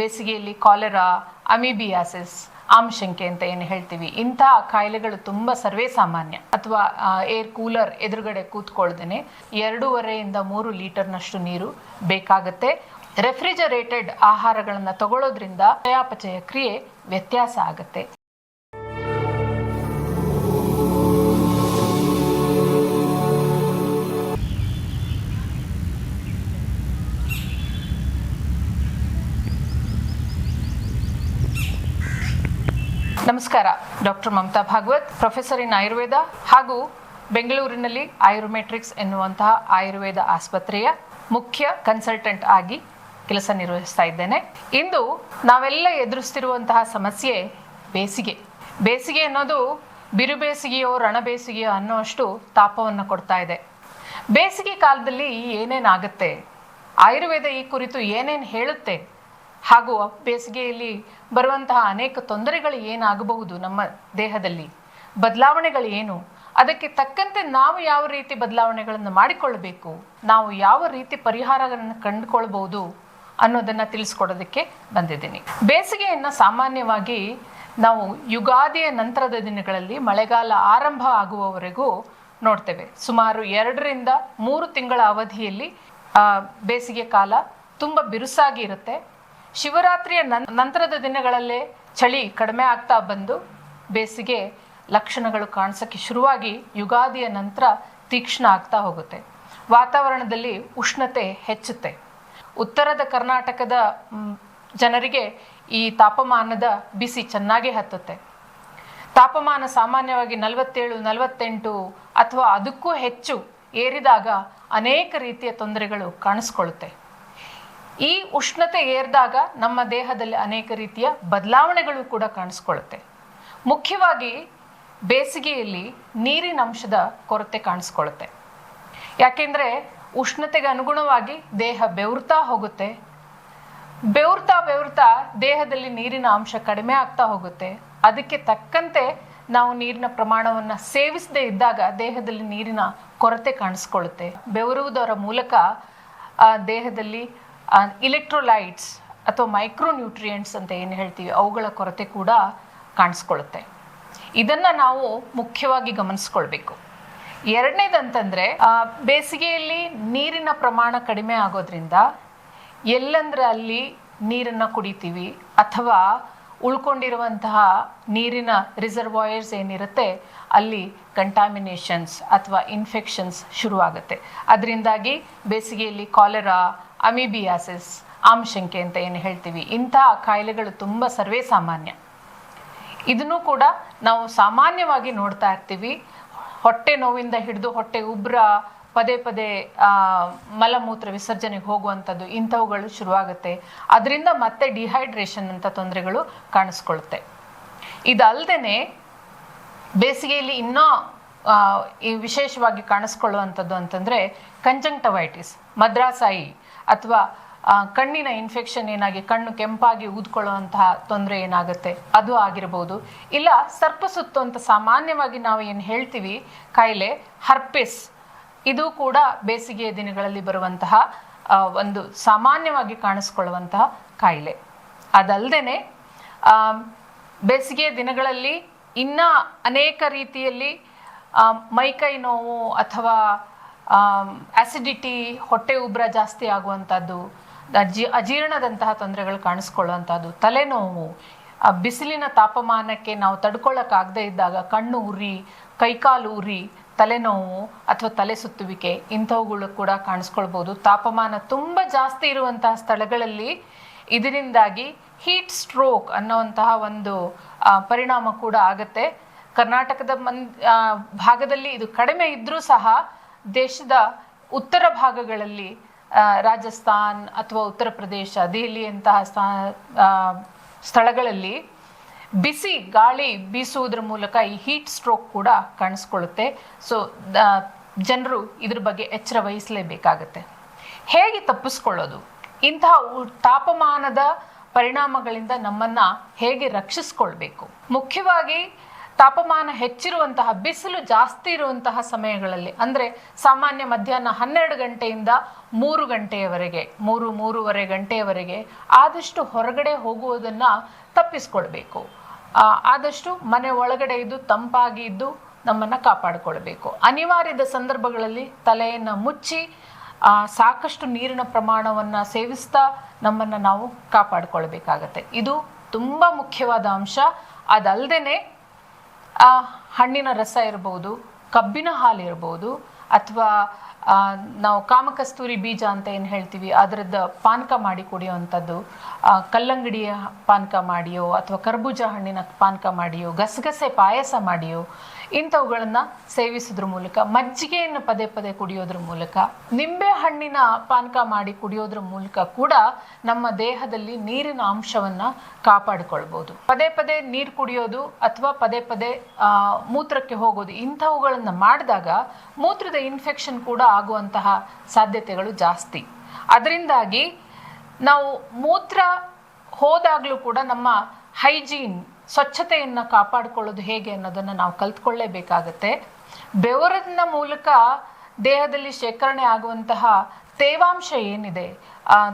ಬೇಸಿಗೆಯಲ್ಲಿ ಕಾಲೆರಾ ಅಮಿಬಿಯಾಸಿಸ್ ಆಮಶಂಕೆ ಅಂತ ಏನು ಹೇಳ್ತೀವಿ. ಇಂಥ ಕಾಯಿಲೆಗಳು ತುಂಬ ಸರ್ವೇ ಸಾಮಾನ್ಯ. ಅಥವಾ ಏರ್ ಕೂಲರ್ ಎದುರುಗಡೆ ಕೂತ್ಕೊಳ್ದೇನೆ ಎರಡೂವರೆಯಿಂದ ಮೂರು ಲೀಟರ್ನಷ್ಟು ನೀರು ಬೇಕಾಗುತ್ತೆ. ರೆಫ್ರಿಜರೇಟೆಡ್ ಆಹಾರಗಳನ್ನು ತಗೊಳ್ಳೋದ್ರಿಂದ ಚಯಾಪಚಯ ಕ್ರಿಯೆ ವ್ಯತ್ಯಾಸ ಆಗುತ್ತೆ. ನಮಸ್ಕಾರ. Doctor Mamata Bhagwat, professor in Ayurveda ಹಾಗೂ ಬೆಂಗಳೂರಿನಲ್ಲಿ ಆಯುರ್ಮೆಟ್ರಿಕ್ಸ್ ಎನ್ನುವಂತಹ ಆಯುರ್ವೇದ ಆಸ್ಪತ್ರೆಯ ಮುಖ್ಯ ಕನ್ಸಲ್ಟೆಂಟ್ ಆಗಿ ಕೆಲಸ ನಿರ್ವಹಿಸ್ತಾ ಇದ್ದೇನೆ. ಇಂದು ನಾವೆಲ್ಲ ಎದುರಿಸ್ತಿರುವಂತಹ ಸಮಸ್ಯೆ ಬೇಸಿಗೆ. ಬೇಸಿಗೆ ಅನ್ನೋದು ಬಿರು ಬೇಸಿಗೆಯೋ ರಣ ಬೇಸಿಗೆಯೋ ಅನ್ನೋಷ್ಟು ತಾಪವನ್ನು ಕೊಡ್ತಾ ಇದೆ. ಬೇಸಿಗೆ ಕಾಲದಲ್ಲಿ ಏನೇನಾಗುತ್ತೆ? ಆಯುರ್ವೇದ ಈ ಕುರಿತು ಏನೇನು ಹೇಳುತ್ತೆ? ಹಾಗೂ ಬೇಸಿಗೆಯಲ್ಲಿ ಬರುವಂತಹ ಅನೇಕ ತೊಂದರೆಗಳು ಏನಾಗಬಹುದು ನಮ್ಮ ದೇಹದಲ್ಲಿ? ಬದಲಾವಣೆಗಳು ಏನು? ಅದಕ್ಕೆ ತಕ್ಕಂತೆ ನಾವು ಯಾವ ರೀತಿ ಬದಲಾವಣೆಗಳನ್ನು ಮಾಡಿಕೊಳ್ಳಬೇಕು? ನಾವು ಯಾವ ರೀತಿ ಪರಿಹಾರಗಳನ್ನು ಕಂಡುಕೊಳ್ಬಹುದು ಅನ್ನೋದನ್ನು ತಿಳಿಸ್ಕೊಡೋದಕ್ಕೆ ಬಂದಿದ್ದೀನಿ. ಬೇಸಿಗೆಯನ್ನು ಸಾಮಾನ್ಯವಾಗಿ ನಾವು ಯುಗಾದಿಯ ನಂತರದ ದಿನಗಳಲ್ಲಿ ಮಳೆಗಾಲ ಆರಂಭ ಆಗುವವರೆಗೂ ನೋಡ್ತೇವೆ. ಸುಮಾರು ಎರಡರಿಂದ ಮೂರು ತಿಂಗಳ ಅವಧಿಯಲ್ಲಿ ಬೇಸಿಗೆ ಕಾಲ ತುಂಬ ಬಿರುಸಾಗಿ ಇರುತ್ತೆ. ಶಿವರಾತ್ರಿಯ ನಂತರದ ದಿನಗಳಲ್ಲೇ ಚಳಿ ಕಡಿಮೆ ಆಗ್ತಾ ಬಂದು ಬೇಸಿಗೆ ಲಕ್ಷಣಗಳು ಕಾಣಿಸೋಕ್ಕೆ ಶುರುವಾಗಿ ಯುಗಾದಿಯ ನಂತರ ತೀಕ್ಷ್ಣ ಆಗ್ತಾ ಹೋಗುತ್ತೆ. ವಾತಾವರಣದಲ್ಲಿ ಉಷ್ಣತೆ ಹೆಚ್ಚುತ್ತೆ. ಉತ್ತರದ ಕರ್ನಾಟಕದ ಜನರಿಗೆ ಈ ತಾಪಮಾನದ ಬಿಸಿ ಚೆನ್ನಾಗಿ ಹತ್ತುತ್ತೆ. ತಾಪಮಾನ ಸಾಮಾನ್ಯವಾಗಿ ನಲವತ್ತೇಳು, ನಲವತ್ತೆಂಟು ಅಥವಾ ಅದಕ್ಕೂ ಹೆಚ್ಚು ಏರಿದಾಗ ಅನೇಕ ರೀತಿಯ ತೊಂದರೆಗಳು ಕಾಣಿಸ್ಕೊಳ್ಳುತ್ತೆ. ಈ ಉಷ್ಣತೆ ಏರಿದಾಗ ನಮ್ಮ ದೇಹದಲ್ಲಿ ಅನೇಕ ರೀತಿಯ ಬದಲಾವಣೆಗಳು ಕೂಡ ಕಾಣಿಸ್ಕೊಳ್ಳುತ್ತೆ. ಮುಖ್ಯವಾಗಿ ಬೇಸಿಗೆಯಲ್ಲಿ ನೀರಿನ ಅಂಶದ ಕೊರತೆ ಕಾಣಿಸ್ಕೊಳ್ಳುತ್ತೆ. ಯಾಕೆಂದರೆ ಉಷ್ಣತೆಗೆ ಅನುಗುಣವಾಗಿ ದೇಹ ಬೆವರ್ತಾ ಹೋಗುತ್ತೆ. ಬೆವರ್ತಾ ಬೆವರ್ತಾ ದೇಹದಲ್ಲಿ ನೀರಿನ ಅಂಶ ಕಡಿಮೆ ಆಗ್ತಾ ಹೋಗುತ್ತೆ. ಅದಕ್ಕೆ ತಕ್ಕಂತೆ ನಾವು ನೀರಿನ ಪ್ರಮಾಣವನ್ನು ಸೇವಿಸದೇ ಇದ್ದಾಗ ದೇಹದಲ್ಲಿ ನೀರಿನ ಕೊರತೆ ಕಾಣಿಸ್ಕೊಳ್ಳುತ್ತೆ. ಬೆವರುವುದರ ಮೂಲಕ ದೇಹದಲ್ಲಿ ಇಲೆಕ್ಟ್ರೋಲೈಟ್ಸ್ ಅಥವಾ ಮೈಕ್ರೋನ್ಯೂಟ್ರಿಯೆಂಟ್ಸ್ ಅಂತ ಏನು ಹೇಳ್ತೀವಿ, ಅವುಗಳ ಕೊರತೆ ಕೂಡ ಕಾಣಿಸ್ಕೊಳ್ಳುತ್ತೆ ಇದನ್ನು ನಾವು ಮುಖ್ಯವಾಗಿ ಗಮನಿಸ್ಕೊಳ್ಬೇಕು. ಎರಡನೇದಂತಂದರೆ ಬೇಸಿಗೆಯಲ್ಲಿ ನೀರಿನ ಪ್ರಮಾಣ ಕಡಿಮೆ ಆಗೋದ್ರಿಂದ ಎಲ್ಲಂದ್ರೆ ಅಲ್ಲಿ ನೀರನ್ನು ಕುಡಿತೀವಿ ಅಥವಾ ಉಳ್ಕೊಂಡಿರುವಂತಹ ನೀರಿನ ರಿಸರ್ವಾಯರ್ಸ್ ಏನಿರುತ್ತೆ, ಅಲ್ಲಿ ಕಂಟಾಮಿನೇಷನ್ಸ್ ಅಥವಾ ಇನ್ಫೆಕ್ಷನ್ಸ್ ಶುರುವಾಗುತ್ತೆ. ಅದರಿಂದಾಗಿ ಬೇಸಿಗೆಯಲ್ಲಿ ಕಾಲೆರಾ ಅಮಿಬಿಯಾಸಿಸ್ ಆಮಶಂಕೆ ಅಂತ ಏನು ಹೇಳ್ತೀವಿ. ಇಂಥ ಕಾಯಿಲೆಗಳು ತುಂಬ ಸರ್ವೇ ಸಾಮಾನ್ಯ. ಇದನ್ನು ಕೂಡ ನಾವು ಸಾಮಾನ್ಯವಾಗಿ ನೋಡ್ತಾ ಇರ್ತೀವಿ. ಹೊಟ್ಟೆ ನೋವಿಂದ ಹಿಡಿದು ಹೊಟ್ಟೆ ಉಬ್ರ, ಪದೇ ಪದೇ ಮಲಮೂತ್ರ ವಿಸರ್ಜನೆಗೆ ಹೋಗುವಂಥದ್ದು ಇಂಥವುಗಳು ಶುರುವಾಗುತ್ತೆ. ಅದರಿಂದ ಮತ್ತೆ ಡಿಹೈಡ್ರೇಷನ್ ಅಂತ ತೊಂದರೆಗಳು ಕಾಣಿಸ್ಕೊಳುತ್ತೆ. ಇದಲ್ದೇನೆ ಬೇಸಿಗೆಯಲ್ಲಿ ಇನ್ನೂ ವಿಶೇಷವಾಗಿ ಕಾಣಿಸ್ಕೊಳ್ಳುವಂಥದ್ದು ಅಂತಂದರೆ ಕಂಜಂಕ್ಟವೈಟಿಸ್ ಮದ್ರಾಸಾಯಿ ಅಥವಾ ಕಣ್ಣಿನ ಇನ್ಫೆಕ್ಷನ್ ಏನಾಗಿ, ಕಣ್ಣು ಕೆಂಪಾಗಿ ಊದ್ಕೊಳ್ಳುವಂತಹ ತೊಂದರೆ ಏನಾಗುತ್ತೆ? ಅದು ಆಗಿರಬಹುದು ಇಲ್ಲ ಸರ್ಪಸುತ್ತು ಅಂತ ಸಾಮಾನ್ಯವಾಗಿ ನಾವು ಏನು ಹೇಳ್ತೀವಿ ಕಾಯಿಲೆ ಹರ್ಪಿಸ್, ಇದು ಕೂಡ ಬೇಸಿಗೆಯ ದಿನಗಳಲ್ಲಿ ಬರುವಂತಹ ಒಂದು ಸಾಮಾನ್ಯವಾಗಿ ಕಾಣಿಸ್ಕೊಳ್ಳುವಂತಹ ಕಾಯಿಲೆ ಅದಲ್ಲದೆ ಬೇಸಿಗೆಯ ದಿನಗಳಲ್ಲಿ ಇನ್ನ ಅನೇಕ ರೀತಿಯಲ್ಲಿ ಮೈಕೈ ನೋವು ಅಥವಾ ಆಸಿಡಿಟಿ ಹೊಟ್ಟೆ ಉಬ್ರ ಜಾಸ್ತಿ ಆಗುವಂಥದ್ದು, ಅಜಿ, ಅಜೀರ್ಣದಂತಹ ತೊಂದರೆಗಳು ಕಾಣಿಸ್ಕೊಳ್ಳುವಂಥದ್ದು, ತಲೆನೋವು ಬಿಸಿಲಿನ ತಾಪಮಾನಕ್ಕೆ ನಾವು ತಡ್ಕೊಳ್ಳೋಕ್ಕಾಗದೆ ಇದ್ದಾಗ ಕಣ್ಣು ಉರಿ, ಕೈಕಾಲು ಉರಿ, ತಲೆನೋವು ಅಥವಾ ತಲೆ ಸುತ್ತುವಿಕೆ ಇಂಥವುಗಳು ಕೂಡ ಕಾಣಿಸ್ಕೊಳ್ಬೋದು. ತಾಪಮಾನ ತುಂಬ ಜಾಸ್ತಿ ಇರುವಂತಹ ಸ್ಥಳಗಳಲ್ಲಿ ಇದರಿಂದಾಗಿ ಹೀಟ್ ಸ್ಟ್ರೋಕ್ ಅನ್ನೋವಂತಹ ಒಂದು ಪರಿಣಾಮ ಕೂಡ ಆಗುತ್ತೆ. ಕರ್ನಾಟಕದ ಮನ್ ಭಾಗದಲ್ಲಿ ಇದು ಕಡಿಮೆ ಇದ್ದರೂ ಸಹ ದೇಶದ ಉತ್ತರ ಭಾಗಗಳಲ್ಲಿ ರಾಜಸ್ಥಾನ್ ಅಥವಾ ಉತ್ತರ ಪ್ರದೇಶ, ದೆಹಲಿಯಂತಹ ಸ್ಥಾ ಸ್ಥಳಗಳಲ್ಲಿ ಬಿಸಿ ಗಾಳಿ ಬೀಸುವುದರ ಮೂಲಕ ಈ ಹೀಟ್ ಸ್ಟ್ರೋಕ್ ಕೂಡ ಕಾಣಿಸ್ಕೊಳ್ಳುತ್ತೆ. ಸೊ ಜನರು ಇದ್ರ ಬಗ್ಗೆ ಎಚ್ಚರ ವಹಿಸಲೇಬೇಕಾಗತ್ತೆ. ಹೇಗೆ ತಪ್ಪಿಸ್ಕೊಳ್ಳೋದು? ಇಂತಹ ತಾಪಮಾನದ ಪರಿಣಾಮಗಳಿಂದ ನಮ್ಮನ್ನ ಹೇಗೆ ರಕ್ಷಿಸ್ಕೊಳ್ಬೇಕು? ಮುಖ್ಯವಾಗಿ ತಾಪಮಾನ ಹೆಚ್ಚಿರುವಂತಹ, ಬಿಸಿಲು ಜಾಸ್ತಿ ಇರುವಂತಹ ಸಮಯಗಳಲ್ಲಿ, ಅಂದ್ರೆ ಸಾಮಾನ್ಯ ಮಧ್ಯಾಹ್ನ ಹನ್ನೆರಡು ಗಂಟೆಯಿಂದ ಮೂರು ಗಂಟೆಯವರೆಗೆ, ಮೂರು, ಮೂರುವರೆ ಗಂಟೆಯವರೆಗೆ ಆದಷ್ಟು ಹೊರಗಡೆ ಹೋಗುವುದನ್ನ ತಪ್ಪಿಸ್ಕೊಳ್ಬೇಕು. ಆದಷ್ಟು ಮನೆ ಒಳಗಡೆ ಇದ್ದು ತಂಪಾಗಿ ಇದ್ದು ನಮ್ಮನ್ನ ಕಾಪಾಡಿಕೊಳ್ಬೇಕು. ಅನಿವಾರ್ಯದ ಸಂದರ್ಭಗಳಲ್ಲಿ ತಲೆಯನ್ನು ಮುಚ್ಚಿ ಸಾಕಷ್ಟು ನೀರಿನ ಪ್ರಮಾಣವನ್ನ ಸೇವಿಸ್ತಾ ನಮ್ಮನ್ನ ನಾವು ಕಾಪಾಡಿಕೊಳ್ಬೇಕಾಗತ್ತೆ. ಇದು ತುಂಬಾ ಮುಖ್ಯವಾದ ಅಂಶ. ಅದಲ್ದೇನೆ ಆ, ಹಣ್ಣಿನ ರಸ ಇರ್ಬೋದು ಕಬ್ಬಿನ ಹಾಲು ಇರ್ಬೋದು ಅಥವಾ ನಾವು ಕಾಮಕಸ್ತೂರಿ ಬೀಜ ಅಂತ ಏನು ಹೇಳ್ತೀವಿ ಅದರದ್ದು ಪಾನಕ ಮಾಡಿ ಕುಡಿಯುವಂಥದ್ದು ಕಲ್ಲಂಗಡಿಯ ಪಾನಕ ಮಾಡಿಯೋ ಅಥವಾ ಕರ್ಬೂಜ ಹಣ್ಣಿನ ಪಾನಕ ಮಾಡಿಯೋ ಗಸಗಸೆ ಪಾಯಸ ಮಾಡಿಯೋ ಇಂಥವುಗಳನ್ನ ಸೇವಿಸೋದ್ರ ಮೂಲಕ, ಮಜ್ಜಿಗೆಯನ್ನು ಪದೇ ಪದೇ ಕುಡಿಯೋದ್ರ ಮೂಲಕ, ನಿಂಬೆ ಹಣ್ಣಿನ ಪಾನಕ ಮಾಡಿ ಕುಡಿಯೋದ್ರ ಮೂಲಕ ಕೂಡ ನಮ್ಮ ದೇಹದಲ್ಲಿ ನೀರಿನ ಅಂಶವನ್ನ ಕಾಪಾಡಿಕೊಳ್ಬೋದು. ಪದೇ ಪದೇ ನೀರು ಕುಡಿಯೋದು ಅಥವಾ ಪದೇ ಪದೇ ಮೂತ್ರಕ್ಕೆ ಹೋಗೋದು ಇಂಥವುಗಳನ್ನು ಮಾಡಿದಾಗ ಮೂತ್ರದ ಇನ್ಫೆಕ್ಷನ್ ಕೂಡ ಆಗುವಂತಹ ಸಾಧ್ಯತೆಗಳು ಜಾಸ್ತಿ. ಅದರಿಂದಾಗಿ ನಾವು ಮೂತ್ರ ಹೋದಾಗಲೂ ಕೂಡ ನಮ್ಮ ಹೈಜೀನ್ ಸ್ವಚ್ಛತೆಯನ್ನು ಕಾಪಾಡಿಕೊಳ್ಳೋದು ಹೇಗೆ ಅನ್ನೋದನ್ನು ನಾವು ಕಲ್ತ್ಕೊಳ್ಳೇಬೇಕಾಗತ್ತೆ. ಬೆವರಿನ ಮೂಲಕ ದೇಹದಲ್ಲಿ ಶೇಖರಣೆ ಆಗುವಂತಹ ತೇವಾಂಶ ಏನಿದೆ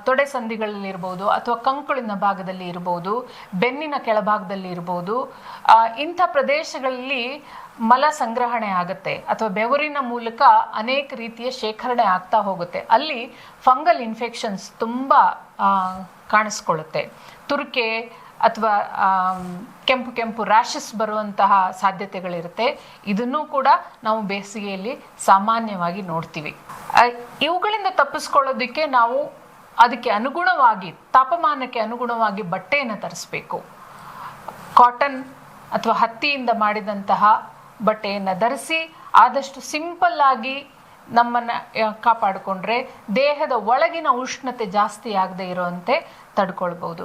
ತೊಡೆ ಸಂಧಿಗಳಲ್ಲಿ ಇರ್ಬೋದು ಅಥವಾ ಕಂಕುಳಿನ ಭಾಗದಲ್ಲಿ ಇರ್ಬೋದು, ಬೆನ್ನಿನ ಕೆಳಭಾಗದಲ್ಲಿ ಇರ್ಬೋದು ಇಂಥ ಪ್ರದೇಶಗಳಲ್ಲಿ ಮಲ ಸಂಗ್ರಹಣೆ ಆಗುತ್ತೆ ಅಥವಾ ಬೆವರಿನ ಮೂಲಕ ಅನೇಕ ರೀತಿಯ ಶೇಖರಣೆ ಆಗ್ತಾ ಹೋಗುತ್ತೆ. ಅಲ್ಲಿ ಫಂಗಲ್ ಇನ್ಫೆಕ್ಷನ್ಸ್ ತುಂಬ ಕಾಣಿಸ್ಕೊಳ್ಳುತ್ತೆ. ತುರಿಕೆ ಅಥವಾ ಕೆಂಪು ಕೆಂಪು ರ್ಯಾಶಸ್ ಬರುವಂತಹ ಸಾಧ್ಯತೆಗಳಿರುತ್ತೆ. ಇದನ್ನೂ ಕೂಡ ನಾವು ಬೇಸಿಗೆಯಲ್ಲಿ ಸಾಮಾನ್ಯವಾಗಿ ನೋಡ್ತೀವಿ. ಇವುಗಳಿಂದ ತಪ್ಪಿಸ್ಕೊಳ್ಳೋದಕ್ಕೆ ನಾವು ಅದಕ್ಕೆ ಅನುಗುಣವಾಗಿ, ತಾಪಮಾನಕ್ಕೆ ಅನುಗುಣವಾಗಿ ಬಟ್ಟೆಯನ್ನು ತರಿಸ್ಬೇಕು. ಕಾಟನ್ ಅಥವಾ ಹತ್ತಿಯಿಂದ ಮಾಡಿದಂತಹ ಬಟ್ಟೆಯನ್ನು ಧರಿಸಿ, ಆದಷ್ಟು ಸಿಂಪಲ್ ಆಗಿ ನಮ್ಮನ್ನು ಕಾಪಾಡಿಕೊಂಡ್ರೆ ದೇಹದ ಒಳಗಿನ ಉಷ್ಣತೆ ಜಾಸ್ತಿ ಆಗದೆ ಇರುವಂತೆ ತಡ್ಕೊಳ್ಬಹುದು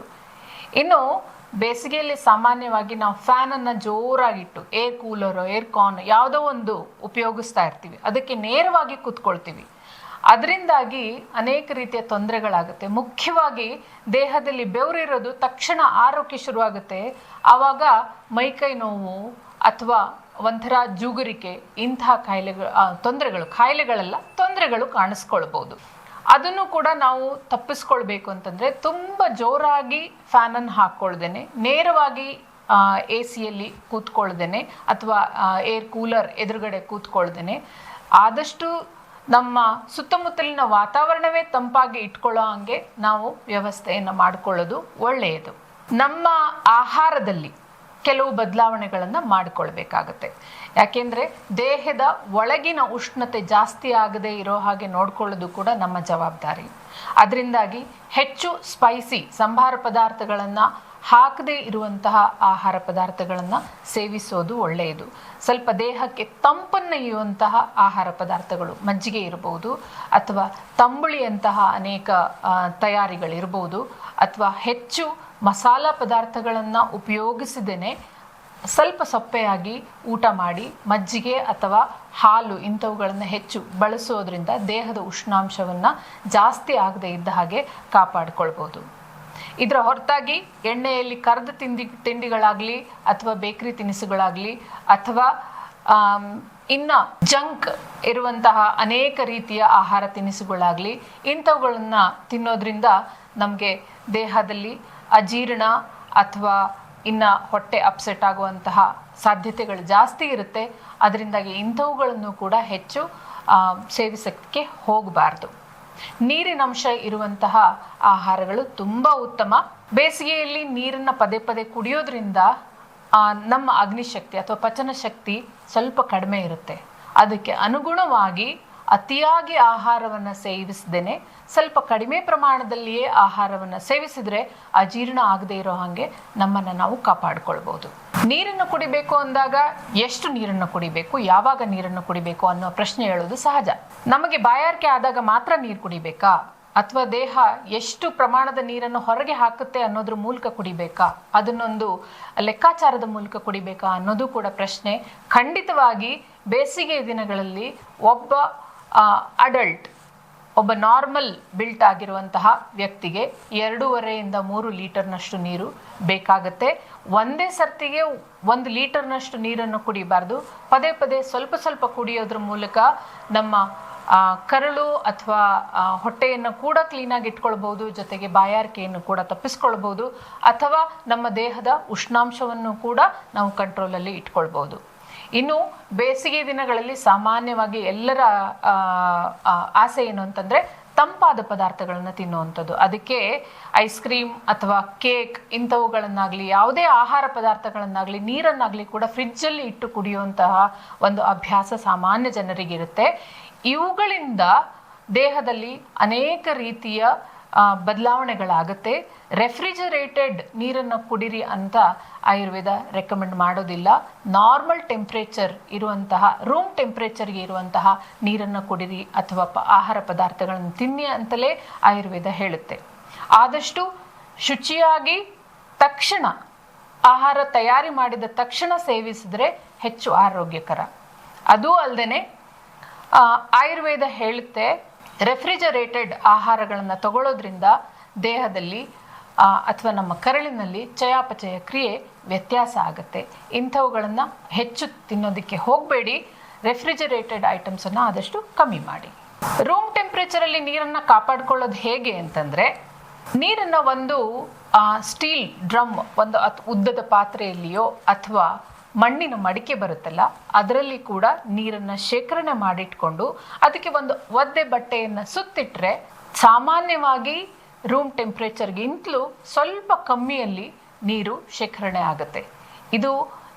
ಇನ್ನು ಬೇಸಿಗೆಯಲ್ಲಿ ಸಾಮಾನ್ಯವಾಗಿ ನಾವು ಫ್ಯಾನ್ ಅನ್ನ ಜೋರಾಗಿಟ್ಟು ಏರ್ ಕೂಲರ್ ಏರ್ ಕಾನ್ ಯಾವುದೋ ಒಂದು ಉಪಯೋಗಿಸ್ತಾ ಇರ್ತೀವಿ. ಅದಕ್ಕೆ ನೇರವಾಗಿ ಕೂತ್ಕೊಳ್ತೀವಿ. ಅದರಿಂದಾಗಿ ಅನೇಕ ರೀತಿಯ ತೊಂದರೆಗಳಾಗುತ್ತೆ. ಮುಖ್ಯವಾಗಿ ದೇಹದಲ್ಲಿ ಬೆವರಿರೋದು ತಕ್ಷಣ ಆರೋಗ್ಯ ಶುರುವಾಗುತ್ತೆ. ಆವಾಗ ಮೈಕೈ ನೋವು ಅಥವಾ ಒಂಥರ ಜುಗುರಿಕೆ, ಇಂತಹ ಕಾಯಿಲೆಗಳು ತೊಂದರೆಗಳು, ಕಾಯಿಲೆಗಳೆಲ್ಲ, ತೊಂದರೆಗಳು ಕಾಣಿಸ್ಕೊಳ್ಬಹುದು ಅದನ್ನು ಕೂಡ ನಾವು ತಪ್ಪಿಸ್ಕೊಳ್ಬೇಕು ಅಂತಂದ್ರೆ ತುಂಬ ಜೋರಾಗಿ ಫ್ಯಾನನ್ನು ಹಾಕ್ಕೊಳ್ದೇನೆ. ನೇರವಾಗಿ ಎ ಸಿಯಲ್ಲಿ ಕೂತ್ಕೊಳ್ದೇನೆ ಅಥವಾ ಏರ್ ಕೂಲರ್ ಎದುರುಗಡೆ ಕೂತ್ಕೊಳ್ದೇನೆ. ಆದಷ್ಟು ನಮ್ಮ ಸುತ್ತಮುತ್ತಲಿನ ವಾತಾವರಣವೇ ತಂಪಾಗಿ ಇಟ್ಕೊಳ್ಳೋ ಹಂಗೆ ನಾವು ವ್ಯವಸ್ಥೆಯನ್ನು ಮಾಡಿಕೊಳ್ಳೋದು ಒಳ್ಳೆಯದು. ನಮ್ಮ ಆಹಾರದಲ್ಲಿ ಕೆಲವು ಬದಲಾವಣೆಗಳನ್ನು ಮಾಡಿಕೊಳ್ಬೇಕಾಗತ್ತೆ. ಯಾಕೆಂದರೆ ದೇಹದ ಒಳಗಿನ ಉಷ್ಣತೆ ಜಾಸ್ತಿ ಆಗದೆ ಇರೋ ಹಾಗೆ ನೋಡ್ಕೊಳ್ಳೋದು ಕೂಡ ನಮ್ಮ ಜವಾಬ್ದಾರಿ. ಅದರಿಂದಾಗಿ ಹೆಚ್ಚು ಸ್ಪೈಸಿ ಸಂಭಾರ ಪದಾರ್ಥಗಳನ್ನು ಹಾಕದೇ ಇರುವಂತಹ ಆಹಾರ ಪದಾರ್ಥಗಳನ್ನು ಸೇವಿಸೋದು ಒಳ್ಳೆಯದು. ಸ್ವಲ್ಪ ದೇಹಕ್ಕೆ ತಂಪನ್ನು ಇರುವಂತಹ ಆಹಾರ ಪದಾರ್ಥಗಳು ಮಜ್ಜಿಗೆ ಇರಬಹುದು ಅಥವಾ ತಂಬುಳಿಯಂತಹ ಅನೇಕ ತಯಾರಿಗಳಿರ್ಬೋದು, ಅಥವಾ ಹೆಚ್ಚು ಮಸಾಲ ಪದಾರ್ಥಗಳನ್ನು ಉಪಯೋಗಿಸಿದೇನೆ ಸ್ವಲ್ಪ ಸೊಪ್ಪೆಯಾಗಿ ಊಟ ಮಾಡಿ ಮಜ್ಜಿಗೆ ಅಥವಾ ಹಾಲು ಇಂಥವುಗಳನ್ನು ಹೆಚ್ಚು ಬಳಸೋದ್ರಿಂದ ದೇಹದ ಉಷ್ಣಾಂಶವನ್ನು ಜಾಸ್ತಿ ಆಗದೆ ಇದ್ದ ಹಾಗೆ ಕಾಪಾಡಿಕೊಳ್ಬೋದು. ಇದರ ಹೊರತಾಗಿ ಎಣ್ಣೆಯಲ್ಲಿ ಕರೆದ ತಿಂಡಿ, ತಿಂಡಿಗಳಾಗಲಿ ಅಥವಾ ಬೇಕರಿ ತಿನಿಸುಗಳಾಗಲಿ ಅಥವಾ ಇನ್ನ ಜಂಕ್ ಇರುವಂತಹ ಅನೇಕ ರೀತಿಯ ಆಹಾರ ತಿನಿಸುಗಳಾಗಲಿ ಇಂಥವುಗಳನ್ನು ತಿನ್ನೋದ್ರಿಂದ ನಮಗೆ ದೇಹದಲ್ಲಿ ಅಜೀರ್ಣ ಅಥವಾ ಇನ್ನ ಹೊಟ್ಟೆ ಅಪ್ಸೆಟ್ ಆಗುವಂತಹ ಸಾಧ್ಯತೆಗಳು ಜಾಸ್ತಿ ಇರುತ್ತೆ. ಅದರಿಂದಾಗಿ ಇಂಥವುಗಳನ್ನು ಕೂಡ ಹೆಚ್ಚು ಸೇವಿಸಕ್ಕೆ ಹೋಗಬಾರ್ದು. ನೀರಿನಂಶ ಇರುವಂತಹ ಆಹಾರಗಳು ತುಂಬಾ ಉತ್ತಮ. ಬೇಸಿಗೆಯಲ್ಲಿ ನೀರನ್ನ ಪದೇ ಪದೇ ಕುಡಿಯೋದ್ರಿಂದ ನಮ್ಮ ಅಗ್ನಿಶಕ್ತಿ ಅಥವಾ ಪಚನ ಶಕ್ತಿ ಸ್ವಲ್ಪ ಕಡಿಮೆ ಇರುತ್ತೆ. ಅದಕ್ಕೆ ಅನುಗುಣವಾಗಿ ಅತಿಯಾಗಿ ಆಹಾರವನ್ನು ಸೇವಿಸದೇನೆ, ಸ್ವಲ್ಪ ಕಡಿಮೆ ಪ್ರಮಾಣದಲ್ಲಿಯೇ ಆಹಾರವನ್ನು ಸೇವಿಸಿದರೆ ಅಜೀರ್ಣ ಆಗದೇ ಇರೋ ಹಾಗೆ ನಮ್ಮನ್ನು ನಾವು ಕಾಪಾಡಿಕೊಳ್ಬೋದು. ನೀರನ್ನು ಕುಡಿಬೇಕು ಅಂದಾಗ ಎಷ್ಟು ನೀರನ್ನು ಕುಡಿಬೇಕು, ಯಾವಾಗ ನೀರನ್ನು ಕುಡಿಬೇಕು ಅನ್ನೋ ಪ್ರಶ್ನೆ ಹೇಳೋದು ಸಹಜ. ನಮಗೆ ಬಾಯಾರಿಕೆ ಆದಾಗ ಮಾತ್ರ ನೀರು ಕುಡಿಬೇಕಾ? ಅಥವಾ ದೇಹ ಎಷ್ಟು ಪ್ರಮಾಣದ ನೀರನ್ನು ಹೊರಗೆ ಹಾಕುತ್ತೆ ಅನ್ನೋದ್ರ ಮೂಲಕ ಕುಡಿಬೇಕಾ? ಅದನ್ನೊಂದು ಲೆಕ್ಕಾಚಾರದ ಮೂಲಕ ಕುಡಿಬೇಕಾ ಅನ್ನೋದು ಕೂಡ ಪ್ರಶ್ನೆ. ಖಂಡಿತವಾಗಿ ಬೇಸಿಗೆ ದಿನಗಳಲ್ಲಿ ಒಬ್ಬ ಅಡಲ್ಟ್ ಒಬ್ಬ ನಾರ್ಮಲ್ ಬಿಲ್ಟ್ ಆಗಿರುವಂತಹ ವ್ಯಕ್ತಿಗೆ ಎರಡೂವರೆಯಿಂದ ಮೂರು ಲೀಟರ್ನಷ್ಟು ನೀರು ಬೇಕಾಗುತ್ತೆ. ಒಂದೇ ಸರ್ತಿಗೆ ಒಂದು ಲೀಟರ್ನಷ್ಟು ನೀರನ್ನು ಕುಡಿಬಾರ್ದು. ಪದೇ ಪದೇ ಸ್ವಲ್ಪ ಸ್ವಲ್ಪ ಕುಡಿಯೋದ್ರ ಮೂಲಕ ನಮ್ಮ ಕರಳು ಅಥವಾ ಹೊಟ್ಟೆಯನ್ನು ಕೂಡ ಕ್ಲೀನಾಗಿ ಇಟ್ಕೊಳ್ಬೋದು ಜೊತೆಗೆ ಬಾಯಾರಿಕೆಯನ್ನು ಕೂಡ ತಪ್ಪಿಸ್ಕೊಳ್ಬೋದು ಅಥವಾ ನಮ್ಮ ದೇಹದ ಉಷ್ಣಾಂಶವನ್ನು ಕೂಡ ನಾವು ಕಂಟ್ರೋಲಲ್ಲಿ ಇಟ್ಕೊಳ್ಬಹುದು. ಇನ್ನು ಬೇಸಿಗೆ ದಿನಗಳಲ್ಲಿ ಸಾಮಾನ್ಯವಾಗಿ ಎಲ್ಲರ ಆಸೆ ಏನು ಅಂತಂದ್ರೆ ತಂಪಾದ ಪದಾರ್ಥಗಳನ್ನು ತಿನ್ನುವಂಥದ್ದು. ಅದಕ್ಕೆ ಐಸ್ ಕ್ರೀಮ್ ಅಥವಾ ಕೇಕ್ ಇಂಥವುಗಳನ್ನಾಗಲಿ, ಯಾವುದೇ ಆಹಾರ ಪದಾರ್ಥಗಳನ್ನಾಗಲಿ, ನೀರನ್ನಾಗಲಿ ಕೂಡ ಫ್ರಿಜ್ಜಲ್ಲಿ ಇಟ್ಟು ಕುಡಿಯುವಂತಹ ಒಂದು ಅಭ್ಯಾಸ ಸಾಮಾನ್ಯ ಜನರಿಗಿರುತ್ತೆ. ಇವುಗಳಿಂದ ದೇಹದಲ್ಲಿ ಅನೇಕ ರೀತಿಯ ಬದಲಾವಣೆಗಳಾಗುತ್ತೆ. ರೆಫ್ರಿಜರೇಟೆಡ್ ನೀರನ್ನು ಕುಡಿರಿ ಅಂತ ಆಯುರ್ವೇದ ರೆಕಮೆಂಡ್ ಮಾಡೋದಿಲ್ಲ. ನಾರ್ಮಲ್ ಟೆಂಪ್ರೇಚರ್ ಇರುವಂತಹ, ರೂಮ್ ಟೆಂಪ್ರೇಚರ್ಗೆ ಇರುವಂತಹ ನೀರನ್ನು ಕುಡಿರಿ ಅಥವಾ ಆಹಾರ ಪದಾರ್ಥಗಳನ್ನು ತಿನ್ನಿ ಅಂತಲೇ ಆಯುರ್ವೇದ ಹೇಳುತ್ತೆ. ಆದಷ್ಟು ಶುಚಿಯಾಗಿ ತಕ್ಷಣ ಆಹಾರ ತಯಾರಿ ಮಾಡಿದ ತಕ್ಷಣ ಸೇವಿಸಿದ್ರೆ ಹೆಚ್ಚು ಆರೋಗ್ಯಕರ. ಅದೂ ಅಲ್ಲದೆ ಆಯುರ್ವೇದ ಹೇಳುತ್ತೆ ರೆಫ್ರಿಜರೇಟೆಡ್ ಆಹಾರಗಳನ್ನು ತಗೊಳ್ಳೋದ್ರಿಂದ ದೇಹದಲ್ಲಿ ಅಥವಾ ನಮ್ಮ ಕರಳಿನಲ್ಲಿ ಚಯಾಪಚಯ ಕ್ರಿಯೆ ವ್ಯತ್ಯಾಸ ಆಗುತ್ತೆ. ಇಂಥವುಗಳನ್ನು ಹೆಚ್ಚು ತಿನ್ನೋದಕ್ಕೆ ಹೋಗಬೇಡಿ. ರೆಫ್ರಿಜರೇಟೆಡ್ ಐಟಮ್ಸನ್ನು ಆದಷ್ಟು ಕಮ್ಮಿ ಮಾಡಿ. ರೂಮ್ ಟೆಂಪ್ರೇಚರಲ್ಲಿ ನೀರನ್ನು ಕಾಪಾಡಿಕೊಳ್ಳೋದು ಹೇಗೆ ಅಂತಂದರೆ, ನೀರನ್ನು ಒಂದು ಸ್ಟೀಲ್ ಡ್ರಮ್, ಒಂದು ಅತ್ ಉದ್ದದ ಪಾತ್ರೆಯಲ್ಲಿಯೋ ಅಥವಾ ಮಣ್ಣಿನ ಮಡಿಕೆ ಬರುತ್ತಲ್ಲ, ಅದರಲ್ಲಿ ಕೂಡ ನೀರನ್ನು ಶೇಖರಣೆ ಮಾಡಿಟ್ಕೊಂಡು ಅದಕ್ಕೆ ಒಂದು ಒದ್ದೆ ಬಟ್ಟೆಯನ್ನು ಸುತ್ತಿಟ್ಟರೆ ಸಾಮಾನ್ಯವಾಗಿ ರೂಮ್ ಟೆಂಪ್ರೇಚರ್ಗಿಂತಲೂ ಸ್ವಲ್ಪ ಕಮ್ಮಿಯಲ್ಲಿ ನೀರು ಶೇಖರಣೆ ಆಗುತ್ತೆ. ಇದು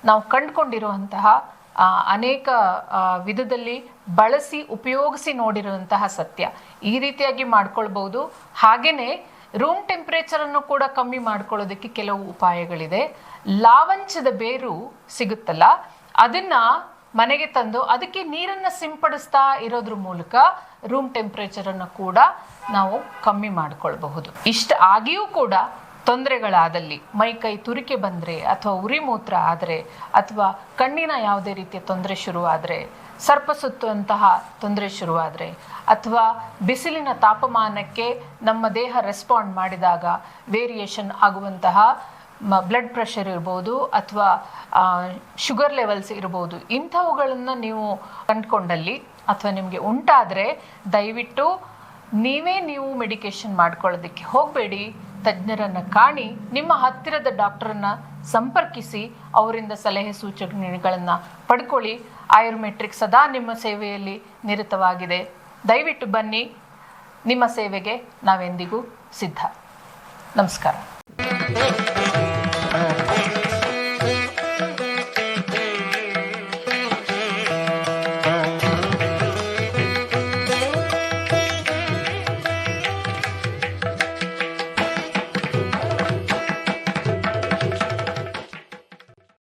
ನಾವು ಕಂಡುಕೊಂಡಿರುವಂತಹ ಅನೇಕ ವಿಧದಲ್ಲಿ ಬಳಸಿ ಉಪಯೋಗಿಸಿ ನೋಡಿರುವಂತಹ ಸತ್ಯ. ಈ ರೀತಿಯಾಗಿ ಮಾಡ್ಕೊಳ್ಬಹುದು. ಹಾಗೆಯೇ ರೂಮ್ ಟೆಂಪ್ರೇಚರನ್ನು ಕೂಡ ಕಮ್ಮಿ ಮಾಡ್ಕೊಳ್ಳೋದಕ್ಕೆ ಕೆಲವು ಉಪಾಯಗಳಿದೆ. ಲಾವಂಚದ ಬೇರು ಸಿಗುತ್ತಲ್ಲ, ಅದನ್ನ ಮನೆಗೆ ತಂದು ಅದಕ್ಕೆ ನೀರನ್ನ ಸಿಂಪಡಿಸ್ತಾ ಇರೋದ್ರ ಮೂಲಕ ರೂಮ್ ಟೆಂಪರೇಚರ್ ಅನ್ನು ಕೂಡ ನಾವು ಕಮ್ಮಿ ಮಾಡಿಕೊಳ್ಬಹುದು. ಇಷ್ಟ ಆಗಿಯೂ ಕೂಡ ತೊಂದರೆಗಳಾದಲ್ಲಿ, ಮೈ ಕೈ ತುರಿಕೆ ಬಂದರೆ ಅಥವಾ ಉರಿ ಮೂತ್ರ ಆದರೆ ಅಥವಾ ಕಣ್ಣಿನ ಯಾವುದೇ ರೀತಿಯ ತೊಂದರೆ ಶುರುವಾದರೆ, ಸರ್ಪ ಸುತ್ತುವಂತಹ ತೊಂದರೆ ಶುರುವಾದರೆ ಅಥವಾ ಬಿಸಿಲಿನ ತಾಪಮಾನಕ್ಕೆ ನಮ್ಮ ದೇಹ ರೆಸ್ಪಾಂಡ್ ಮಾಡಿದಾಗ ವೇರಿಯೇಷನ್ ಆಗುವಂತಹ ಬ್ಲಡ್ ಪ್ರೆಷರ್ ಇರ್ಬೋದು ಅಥವಾ ಶುಗರ್ ಲೆವೆಲ್ಸ್ ಇರ್ಬೋದು, ಇಂಥವುಗಳನ್ನು ನೀವು ಕಂಡುಕೊಂಡಲ್ಲಿ ಅಥವಾ ನಿಮಗೆ ಉಂಟಾದರೆ ದಯವಿಟ್ಟು ನೀವೇ ನೀವು ಮೆಡಿಕೇಶನ್ ಮಾಡ್ಕೊಳ್ಳೋದಕ್ಕೆ ಹೋಗಬೇಡಿ. ತಜ್ಞರನ್ನು ಕಾಣಿ, ನಿಮ್ಮ ಹತ್ತಿರದ ಡಾಕ್ಟರನ್ನು ಸಂಪರ್ಕಿಸಿ, ಅವರಿಂದ ಸಲಹೆ ಸೂಚನೆಗಳನ್ನು ಪಡ್ಕೊಳ್ಳಿ. ಆಯುರ್ಮೆಟ್ರಿಕ್ ಸದಾ ನಿಮ್ಮ ಸೇವೆಯಲ್ಲಿ ನಿರತವಾಗಿದೆ. ದಯವಿಟ್ಟು ಬನ್ನಿ, ನಿಮ್ಮ ಸೇವೆಗೆ ನಾವೆಂದಿಗೂ ಸಿದ್ಧ. ನಮಸ್ಕಾರ.